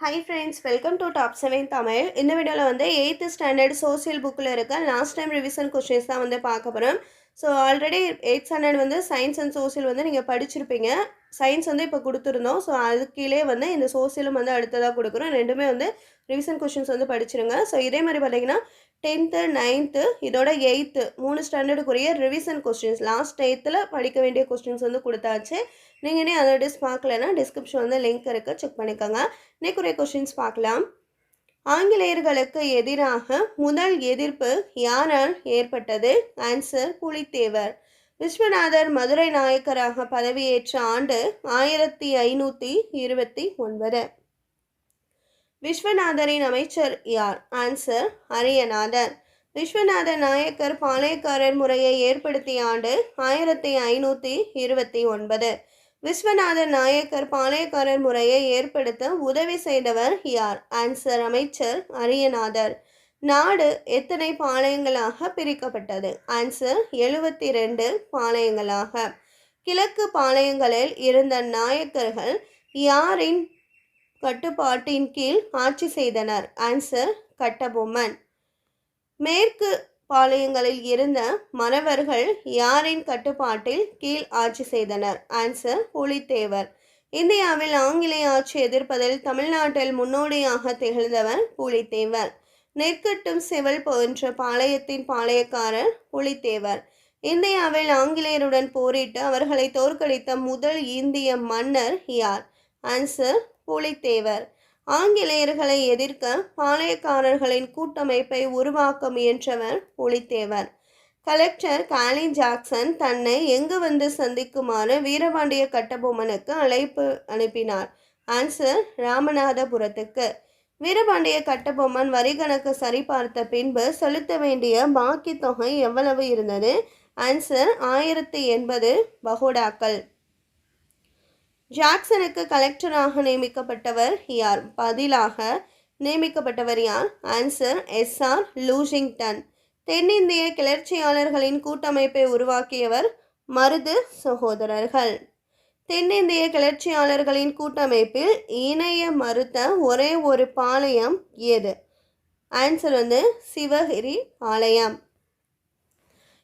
Hi friends welcome to Top Seven Tamil இந்த வீடியோவில் வந்து எயித்து ஸ்டாண்டர்ட் சோசியல் புக்கில் இருக்க லாஸ்ட் டைம் ரிவிஷன் கொஷின்ஸ் தான் வந்து பார்க்க போகிறோம் ஸோ ஆல்ரெடி எயித் ஸ்டாண்டர்ட் வந்து சயின்ஸ் அண்ட் சோசியல் வந்து நீங்கள் படிச்சிருப்பீங்க. சயின்ஸ் வந்து இப்போ கொடுத்துருந்தோம். ஸோ அது கீழே வந்து இந்த சோசியலும் வந்து அடுத்ததாக கொடுக்குறோம். ரெண்டுமே வந்து ரிவிஷன் கொஷின்ஸ் வந்து படிச்சிருங்க. ஸோ இதே மாதிரி பார்த்தீங்கன்னா டென்த்து நைன்த்து இதோட எயித்து மூணு ஸ்டாண்டர்டுக்குரிய ரிவிஷன் கொஸ்டின்ஸ் லாஸ்ட் எயித்தில் படிக்க வேண்டிய கொஸ்டின்ஸ் வந்து கொடுத்தாச்சு. நீங்கள் இனி அதை டிஸ் பார்க்கலன்னா டிஸ்கிரிப்ஷன் வந்து லிங்க் இருக்குது செக் பண்ணிக்கோங்க. இன்னைக்குரிய கொஸ்டின்ஸ் பார்க்கலாம். ஆங்கிலேயர்களுக்கு எதிராக முதல் எதிர்ப்பு யாரால் ஏற்பட்டது? ஆன்சர் புலித்தேவர். விஸ்வநாதர் மதுரை நாயக்கராக பதவியேற்ற ஆண்டு ஆயிரத்தி ஐநூற்றி இருபத்தி ஒன்பது. விஸ்வநாதரின் அமைச்சர் யார்? ஆன்சர் அரியநாதர் விஸ்வநாத நாயக்கர் பாளையக்காரர் முறையை ஏற்படுத்திய ஆண்டு ஆயிரத்தி ஐநூற்றி இருபத்தி ஒன்பது. விஸ்வநாத நாயக்கர் பாளையக்காரர் முறையை ஏற்படுத்த உதவி செய்தவர் யார்? ஆன்சர் அமைச்சர் அரியநாதர். நாடு எத்தனை பாளையங்களாக பிரிக்கப்பட்டது? ஆன்சர் எழுபத்தி ரெண்டு பாளையங்களாக. கிழக்கு பாளையங்களில் இருந்த நாயக்கர்கள் யாரின் கட்டுப்பாட்டின் கீழ் ஆட்சி செய்தனர். ஆன்சர் கட்டபொம்மன். மேற்கு பாளையங்களில் இருந்த மறவர்கள் யாரின் கட்டுப்பாட்டில் கீழ் ஆட்சி செய்தனர்? ஆன்சர் புலித்தேவர். இந்தியாவில் ஆங்கிலேய ஆட்சி எதிர்ப்பதில் தமிழ்நாட்டில் முன்னோடியாக திகழ்ந்தவர் புலித்தேவர். நெற்கட்டும் செவல் போன்ற பாளையத்தின் பாளையக்காரர் புலித்தேவர். இந்தியாவில் ஆங்கிலேயருடன் போரிட்டு அவர்களை தோற்கடித்த முதல் இந்திய மன்னர் யார்? ஆன்சர் புலித்தேவர். ஆங்கிலேயர்களை எதிர்க்க பாளையக்காரர்களின் கூட்டமைப்பை உருவாக்க முயன்றவர் புலித்தேவர். கலெக்டர் காலி ஜாக்சன் தன்னை எங்கு வந்து சந்திக்குமாறு வீரபாண்டிய கட்டபொம்மனுக்கு அழைப்பு அனுப்பினார். ஆன்சர் ராமநாதபுரத்துக்கு. வீரபாண்டிய கட்டபொம்மன் வரி கணக்கு சரிபார்த்த பின்பு செலுத்த வேண்டிய பாக்கி தொகை எவ்வளவு இருந்தது? ஆன்சர் ஆயிரத்தி எண்பது பகோடாக்கள். ஜாக்சனுக்கு கலெக்டராக நியமிக்கப்பட்டவர் யார்? பதிலாக நியமிக்கப்பட்டவர் யார்? ஆன்சர் எஸ் ஆர் தென்னிந்திய கிளர்ச்சியாளர்களின் கூட்டமைப்பை உருவாக்கியவர் மருது சகோதரர்கள். தென்னிந்திய கிளர்ச்சியாளர்களின் கூட்டமைப்பில் இணைய மறுத்த ஒரே ஒரு பாளையம் எது? ஆன்சர் வந்து சிவகிரி பாளையம்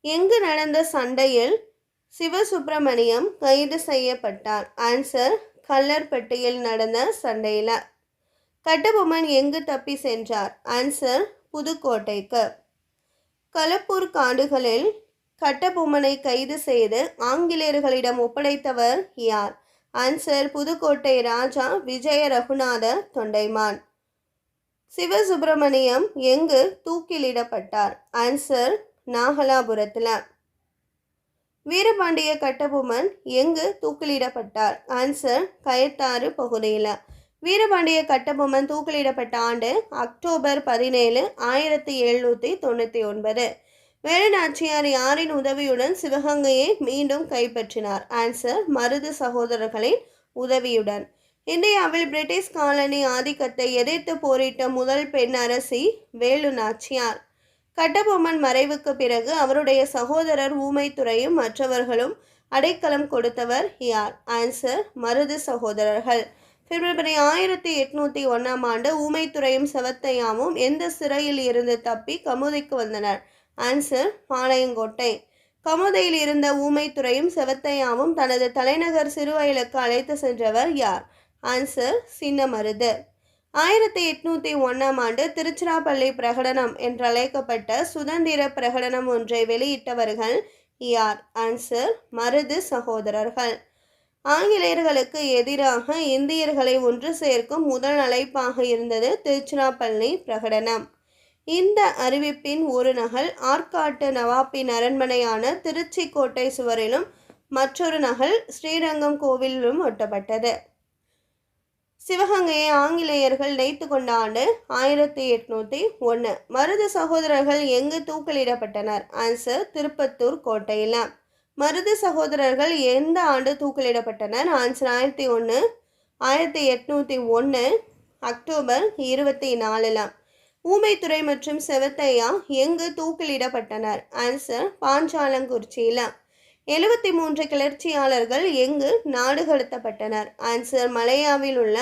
எங்கு நடந்த சண்டையில் சிவசுப்பிரமணியம் கைது செய்யப்பட்டார் ஆன்சர் கல்லர்பட்டியில் நடந்த சண்டையில். கட்டபொம்மன் எங்கு தப்பி சென்றார்? ஆன்சர் புதுக்கோட்டைக்கு. கலப்பூர் காடுகளில் கட்டபொம்மனை கைது செய்து ஆங்கிலேயர்களிடம் ஒப்படைத்தவர் யார்? ஆன்சர் புதுக்கோட்டை ராஜா விஜய ரகுநாத தொண்டைமான். சிவசுப்பிரமணியம் எங்கு தூக்கிலிடப்பட்டார்? ஆன்சர் நாகலாபுரத்தில். வீரபாண்டிய கட்டபொம்மன் எங்கு தூக்கிலிடப்பட்டார்? ஆன்சர் கயத்தாறு பகுதியில். வீரபாண்டிய கட்டபொம்மன் தூக்கிலிடப்பட்ட ஆண்டு அக்டோபர் பதினேழு ஆயிரத்தி எழுநூற்றி தொண்ணூற்றி ஒன்பது. வேலுநாச்சியார் யாரின் உதவியுடன் சிவகங்கையை மீண்டும் கைப்பற்றினார்? ஆன்சர் மருது சகோதரர்களின் உதவியுடன். இந்தியாவில் பிரிட்டிஷ் காலனி ஆதிக்கத்தை எதிர்த்து போரிட்ட முதல் பெண் அரசி வேலு நாச்சியார் கட்டபொம்மன் மறைவுக்கு பிறகு அவருடைய சகோதரர் ஊமைத்துறையும் மற்றவர்களும் அடைக்கலம் கொடுத்தவர் யார்? ஆன்சர் மருது சகோதரர்கள். பிப்ரவரி ஆயிரத்தி எட்நூத்தி ஒன்றாம் ஆண்டு ஊமைத்துறையும் செவத்தையாமும் எந்த சிறையில் இருந்து தப்பி கமுதைக்கு வந்தனர்? ஆன்சர் பாளையங்கோட்டை. கமுதையில் இருந்த ஊமைத்துறையும் செவத்தையாவும் தனது தலைநகர் சிறுவயலுக்கு அழைத்து சென்றவர் யார்? ஆன்சர் சின்னமருது. ஆயிரத்தி எட்நூத்தி ஒன்றாம் ஆண்டு திருச்சிராப்பள்ளி பிரகடனம் என்றழைக்கப்பட்ட சுதந்திர பிரகடனம் ஒன்றை வெளியிட்டவர்கள் யார்? ஆன்சர் மருது சகோதரர்கள். ஆங்கிலேயர்களுக்கு எதிராக இந்தியர்களை ஒன்று சேர்க்கும் முதல் அழைப்பாக இருந்தது திருச்சிராப்பள்ளி பிரகடனம். இந்த அறிவிப்பின் ஒரு நகல் ஆற்காட்டு நவாப்பின் அரண்மனையான திருச்சி கோட்டை சுவரிலும் மற்றொரு நகல் ஸ்ரீரங்கம் கோவிலிலும் ஒட்டப்பட்டது. சிவகங்கையை ஆங்கிலேயர்கள் நெய்த்து கொண்ட ஆண்டு ஆயிரத்தி எட்நூத்தி ஒன்று மருது சகோதரர்கள் எங்கு தூக்கிலிடப்பட்டனர்? ஆன்சர் திருப்பத்தூர் கோட்டையில். மருது சகோதரர்கள் எந்த ஆண்டு தூக்கிலிடப்பட்டனர்? ஆன்சர் ஆயிரத்தி ஒன்று ஆயிரத்தி எட்நூற்றி ஒன்று அக்டோபர் இருபத்தி நாலில். ஊமைத்துறை மற்றும் செவத்தையா எங்கு தூக்கிலிடப்பட்டனர்? ஆன்சர் பாஞ்சாலங்குறிச்சியில். எழுபத்தி மூன்று கிளர்ச்சியாளர்கள் எங்கு நாடு கடத்தப்பட்டனர் ஆன்சர் மலையாவில் உள்ள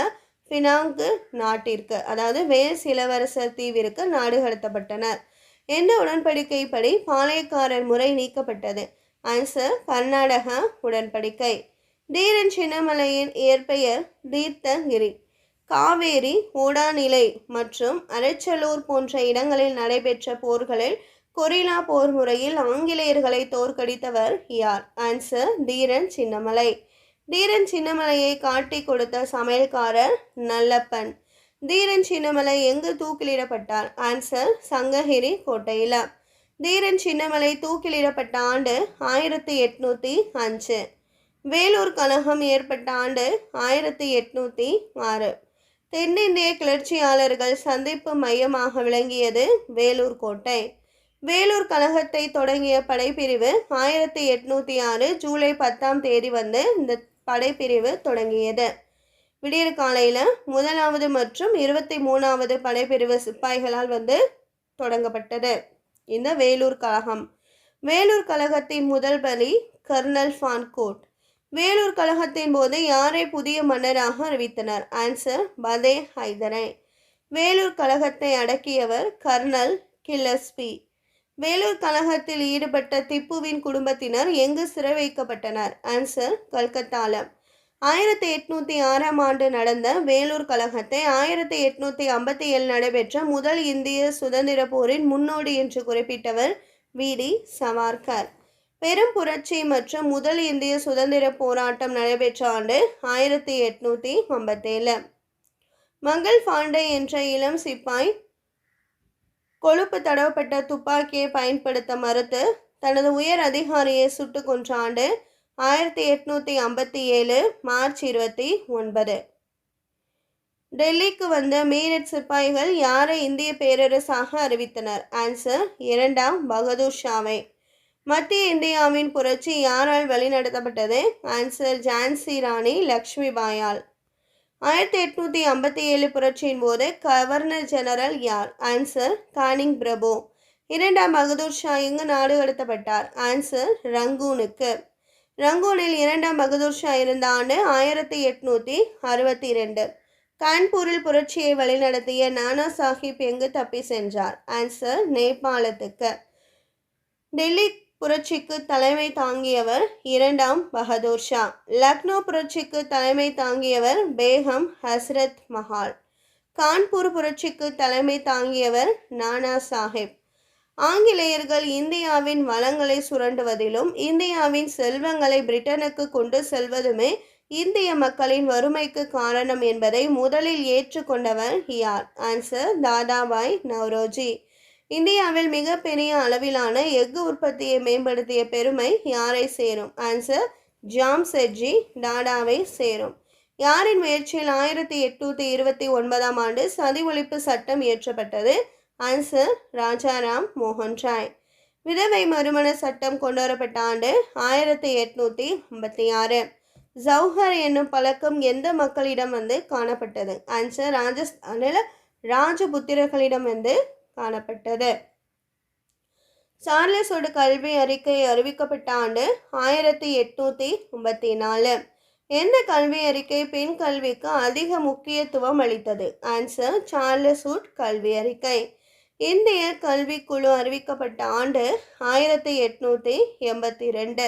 பினாங்கு நாட்டிற்கு அதாவது வேல்ஸ் இளவரசர் தீவிற்கு நாடு கடத்தப்பட்டனர் எந்த உடன்படிக்கைப்படி பாளையக்காரர் முறை நீக்கப்பட்டது? ஆன்சர் கர்நாடகா உடன்படிக்கை. தீரன் சின்னமலையின் இயற்பெயர் தீர்த்தகிரி காவேரி ஓடாநிலை மற்றும் அரைச்சலூர் போன்ற இடங்களில் நடைபெற்ற போர்களில் கொரில்லா போர் முறையில் ஆங்கிலேயர்களை தோற்கடித்தவர் யார்? ஆன்சர் தீரன் சின்னமலை. தீரன் சின்னமலையை காட்டி கொடுத்த சமையல்காரர் நல்லப்பன். தீரன் சின்னமலை எங்கு தூக்கிலிடப்பட்டார்? ஆன்சர் சங்ககிரி கோட்டையில். தீரன் சின்னமலை தூக்கிலிடப்பட்ட ஆண்டு ஆயிரத்தி எட்நூற்றி அஞ்சு. வேலூர் கழகம் ஏற்பட்ட ஆண்டு ஆயிரத்தி எட்நூற்றி ஆறு. தென்னிந்திய கிளர்ச்சியாளர்கள் சந்திப்பு மையமாக விளங்கியது வேலூர் கோட்டை. வேலூர் கழகத்தை தொடங்கிய படைப்பிரிவு ஆயிரத்தி எட்நூற்றி ஆறு ஜூலை பத்தாம் தேதி வந்து இந்த படைப்பிரிவு தொடங்கியது. விடியற் காலையில் முதலாவது மற்றும் இருபத்தி மூணாவது படைப்பிரிவு சிப்பாய்களால் வந்து தொடங்கப்பட்டது. இந்த வேலூர் கழகம். வேலூர் கழகத்தின் முதல் பலி கர்னல் ஃபான்கோட். வேலூர் கழகத்தின் போது யாரை புதிய மன்னராக அறிவித்தனர்? ஆன்சர் பதே ஹைதரை. வேலூர் கழகத்தை அடக்கியவர் கர்னல் கில்லஸ்பி. வேலூர் கழகத்தில் ஈடுபட்ட திப்புவின் குடும்பத்தினர் எங்கு சிறை வைக்கப்பட்டனர்? ஆன்சர் கல்கத்தால ஆயிரத்தி எட்நூத்தி ஆறாம் ஆண்டு நடந்த வேலூர் கழகத்தை ஆயிரத்தி எட்நூத்தி ஐம்பத்தி ஏழு நடைபெற்ற முதல் இந்திய சுதந்திர போரின் முன்னோடி என்று குறிப்பிட்டவர் வி. டி. சவார்கர். பெரும் புரட்சி மற்றும் முதல் இந்திய சுதந்திர போராட்டம் நடைபெற்ற ஆண்டு ஆயிரத்தி எட்நூத்தி ஐம்பத்தேழு. மங்கள் பாண்டே என்ற இளம் சிப்பாய் கொழுப்பு தடவப்பட்ட துப்பாக்கியை பயன்படுத்த மறுத்து தனது உயர் அதிகாரியை சுட்டு கொன்ற ஆண்டு ஆயிரத்தி எட்நூற்றி ஐம்பத்தி ஏழு மார்ச் இருபத்தி ஒன்பது. டெல்லிக்கு வந்த மீரட் சிப்பாய்கள் யாரை இந்திய பேரரசாக அறிவித்தனர்? ஆன்சர் இரண்டாம் பகதூர் ஷாவை. மத்திய இந்தியாவின் புரட்சி யாரால் வழிநடத்தப்பட்டது? ஆன்சர் ஜான்சி ராணி லக்ஷ்மிபாயால். ஆயிரத்தி எட்நூத்தி ஐம்பத்தி ஏழு புரட்சியின் போது கவர்னர் ஜெனரல் யார்? ஆன்சர் கானிங் பிரபு. இரண்டாம் பகதூர் ஷா எங்கு நாடு கடத்தப்பட்டார்? ஆன்சர் ரங்கூனுக்கு. ரங்கூனில் இரண்டாம் பகதூர் ஷா இருந்த ஆண்டு ஆயிரத்தி எட்நூத்தி அறுபத்தி இரண்டு. கான்பூரில் புரட்சியை வழிநடத்திய நானா சாஹிப் எங்கு தப்பி சென்றார்? ஆன்சர் நேபாளத்துக்கு. டெல்லி புரட்சிக்கு தலைமை தாங்கியவர் இரண்டாம் பகதூர் ஷா. லக்னோ புரட்சிக்கு தலைமை தாங்கியவர் பேகம் ஹஸ்ரத் மஹால். கான்பூர் புரட்சிக்கு தலைமை தாங்கியவர் நானா சாஹிப். ஆங்கிலேயர்கள் இந்தியாவின் வளங்களை சுரண்டுவதிலும் இந்தியாவின் செல்வங்களை பிரிட்டனுக்கு கொண்டு செல்வதுமே இந்திய மக்களின் வறுமைக்கு காரணம் என்பதை முதலில் ஏற்றுக்கொண்டவர் யார்? ஆன்சர் தாதாபாய் நவ்ரோஜி. இந்தியாவில் மிகப்பெரிய அளவிலான எஃகு உற்பத்தியை மேம்படுத்திய பெருமை யாரை சேரும்? ஆன்சர் ஜாம் செட்ஜி டாடாவை சேரும். யாரின் முயற்சியில் ஆயிரத்தி எட்நூத்தி இருபத்தி ஒன்பதாம் ஆண்டு சதி ஒழிப்பு சட்டம் இயற்றப்பட்டது? ஆன்சர் ராஜாராம் மோகன் ராய். விதவை மறுமண சட்டம் கொண்டுவரப்பட்ட ஆண்டு ஆயிரத்தி எட்நூத்தி ஐம்பத்தி ஆறு. ஜவுஹர் என்னும் பழக்கம் எந்த மக்களிடம் வந்து காணப்பட்டது? ஆன்சர் ராஜஸ்தானில் ராஜபுத்திரர்களிடம் வந்து காணப்பட்டது. சார்லஸோட கல்வி அறிக்கை அறிவிக்கப்பட்ட ஆண்டு ஆயிரத்தி எட்நூற்றி ஐம்பத்தி நாலு. எந்த கல்வி அறிக்கை பெண் கல்விக்கு அதிக முக்கியத்துவம் அளித்தது? ஆன்சர் சார்லஸ் உட் கல்வி அறிக்கை. இந்திய கல்விக்குழு அறிவிக்கப்பட்ட ஆண்டு ஆயிரத்தி எட்நூத்தி எண்பத்தி ரெண்டு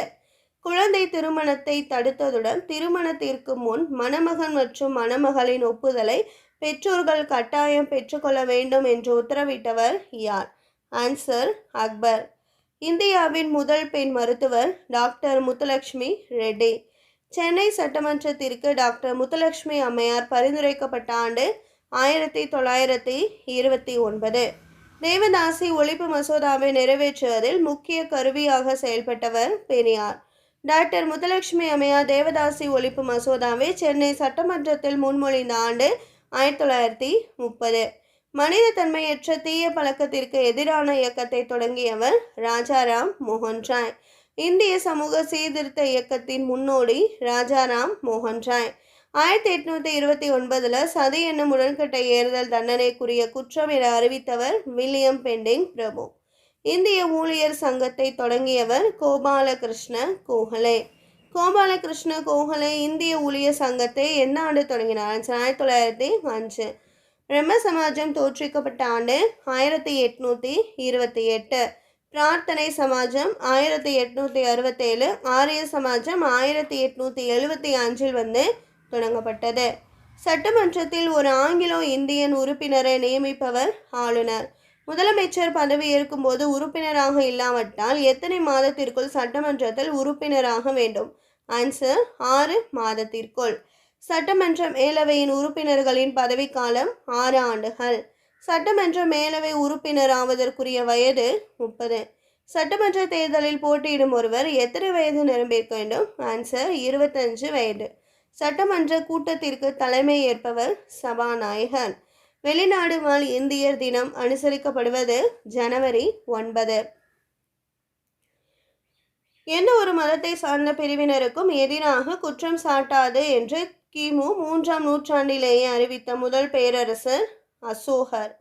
குழந்தை திருமணத்தை தடுத்ததுடன் திருமணத்திற்கு முன் மணமகன் மற்றும் மணமகளின் ஒப்புதலை பெற்றோர்கள் கட்டாயம் பெற்றுக்கொள்ள வேண்டும் என்று உத்தரவிட்டவர் யார்? ஆன்சர் அக்பர் இந்தியாவின் முதல் பெண் மருத்துவர் டாக்டர் முத்துலட்சுமி ரெட்டி. சென்னை சட்டமன்றத்திற்கு டாக்டர் முத்துலட்சுமி அம்மையார் பரிந்துரைக்கப்பட்ட ஆண்டு ஆயிரத்தி தொள்ளாயிரத்தி இருபத்தி ஒன்பது. தேவதாசி ஒழிப்பு மசோதாவை நிறைவேற்றுவதில் முக்கிய கருவியாக செயல்பட்டவர் பெரியார். டாக்டர் முத்துலட்சுமி அம்மையார் தேவதாசி ஒழிப்பு மசோதாவை சென்னை சட்டமன்றத்தில் முன்மொழிந்த ஆண்டு ஆயிரத்தி தொள்ளாயிரத்தி முப்பது. மனித தன்மையற்ற தீய பழக்கத்திற்கு எதிரான இயக்கத்தை தொடங்கியவர் ராஜாராம் மோகன் ராய் இந்திய சமூக சீர்திருத்த இயக்கத்தின் முன்னோடி ராஜாராம் மோகன் ராய் ஆயிரத்தி எட்நூத்தி இருபத்தி ஒன்பதுல சதி என்னும் உடன்கட்டை ஏறுதல் தண்டனைக்குரிய குற்றம் என அறிவித்தவர் வில்லியம் பெண்டிங் பிரபு. இந்திய ஊழியர் சங்கத்தை தொடங்கியவர் கோபாலகிருஷ்ண கோகலே. கோபாலகிருஷ்ண கோகலே இந்திய ஊழியர் சங்கத்தை எந்த ஆண்டு தொடங்கினார். ஆயிரத்தி தொள்ளாயிரத்தி அஞ்சு. பிரம்ம சமாஜம் தோற்றுவிக்கப்பட்ட ஆண்டு ஆயிரத்தி எட்நூற்றி இருபத்தி எட்டு. பிரார்த்தனை சமாஜம் ஆயிரத்தி எட்நூற்றி அறுபத்தேழு. ஆரிய சமாஜம் ஆயிரத்தி எட்நூற்றி எழுபத்தி அஞ்சில் வந்து தொடங்கப்பட்டது. சட்டமன்றத்தில் ஒரு ஆங்கிலோ இந்தியன் உறுப்பினரை நியமிப்பவர் ஆளுநர். முதலமைச்சர் பதவி ஏற்கும்போது உறுப்பினராக இல்லாவிட்டால் எத்தனை மாதத்திற்குள் சட்டமன்றத்தில் உறுப்பினராக வேண்டும்? ஆன்சர் ஆறு மாதத்திற்குள். சட்டமன்ற மேலவையின் உறுப்பினர்களின் பதவிக்காலம் ஆறு ஆண்டுகள். சட்டமன்ற மேலவை உறுப்பினர் ஆவதற்குரிய வயது முப்பது. சட்டமன்ற தேர்தலில் போட்டியிடும் ஒருவர் எத்தனை வயது நிரம்பியிருக்க வேண்டும்? ஆன்சர் இருபத்தஞ்சு வயது. சட்டமன்ற கூட்டத்திற்கு தலைமை ஏற்பவர் சபாநாயகர். வெளிநாடு வாழ் இந்தியர் தினம் அனுசரிக்கப்படுவது ஜனவரி ஒன்பது. எந்த ஒரு மதத்தை சார்ந்த பிரிவினருக்கும் எதிராக குற்றம் சாட்டாது என்று கிமு மூன்றாம் நூற்றாண்டிலேயே அறிவித்த முதல் பேரரசர் அசோகர்.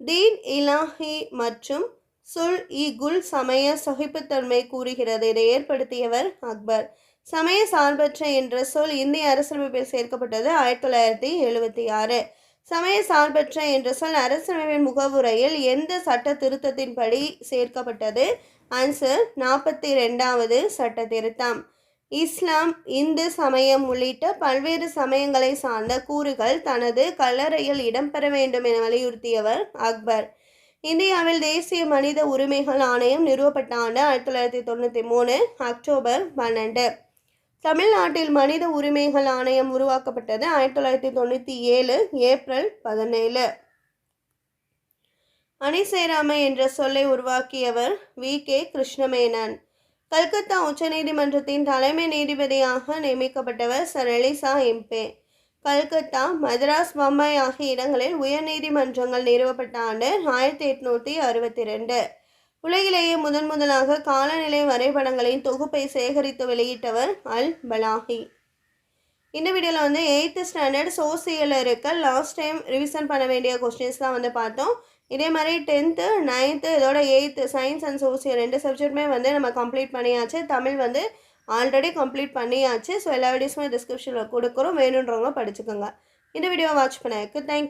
தீன் இலாஹி மற்றும் சுல் இ குல் சமய சகிப்புத்தன்மை கூறுகிறது. இதை ஏற்படுத்தியவர் அக்பர். சமய சார்பற்ற என்ற சொல் இந்திய அரசமைப்பில் சேர்க்கப்பட்டது ஆயிரத்தி தொள்ளாயிரத்தி எழுபத்தி ஆறு. சமய சார்பற்ற என்ற சொல் அரசியலமைப்பின் முகவுரையில் எந்த சட்ட திருத்தத்தின்படி சேர்க்கப்பட்டது? ஆன்சர் நாற்பத்தி ரெண்டாவது சட்ட திருத்தம். இஸ்லாம் இந்து சமயம் உள்ளிட்ட பல்வேறு சமயங்களை சார்ந்த கூறுகள் தனது கல்லறையில் இடம்பெற வேண்டும் என வலியுறுத்தியவர் அக்பர். இந்தியாவில் தேசிய மனித உரிமைகள் ஆணையம் நிறுவப்பட்ட ஆண்டு ஆயிரத்தி தொள்ளாயிரத்தி தொண்ணூற்றி மூணு அக்டோபர் பன்னெண்டு. தமிழ்நாட்டில் மனித உரிமைகள் ஆணையம் உருவாக்கப்பட்டது ஆயிரத்தி தொள்ளாயிரத்தி தொண்ணூற்றி ஏழு ஏப்ரல் பதினேழு. அணிசேராமை என்ற சொல்லை உருவாக்கியவர் வி. கே. கிருஷ்ணமேனன். கல்கத்தா உச்சநீதிமன்றத்தின் தலைமை நீதிபதியாக நியமிக்கப்பட்டவர் Sir. Elijah Impey. Calcutta Madras Bombay ஆகிய இடங்களில் உயர்நீதிமன்றங்கள் நிறுவப்பட்ட ஆண்டு ஆயிரத்தி எட்நூற்றி அறுபத்தி ரெண்டு. உலகிலேயே முதன் முதலாக காலநிலை வரைபடங்களின் தொகுப்பை சேகரித்து வெளியிட்டவர் அல் பலாஹி. இந்த வீடியோவில் வந்து எயித்து ஸ்டாண்டர்ட் சோசியலில் இருக்க லாஸ்ட் டைம் ரிவிசன் பண்ண வேண்டிய கொஸ்டின்ஸ் தான் வந்து பார்த்தோம். இதே மாதிரி டென்த்து நைன்த்து இதோட எயித்து சயின்ஸ் அண்ட் சோசியல் ரெண்டு சப்ஜெக்ட்டுமே வந்து நம்ம கம்ப்ளீட் பண்ணியாச்சு. தமிழ் வந்து ஆல்ரெடி கம்ப்ளீட் பண்ணியாச்சு. ஸோ எல்லா வீடியோஸுமே டிஸ்கிரிப்ஷனில் கொடுக்குறோம். வேணுன்றவங்க படிச்சுக்கோங்க. இந்த வீடியோ வாட்ச் பண்ணதுக்கு தேங்க்யூ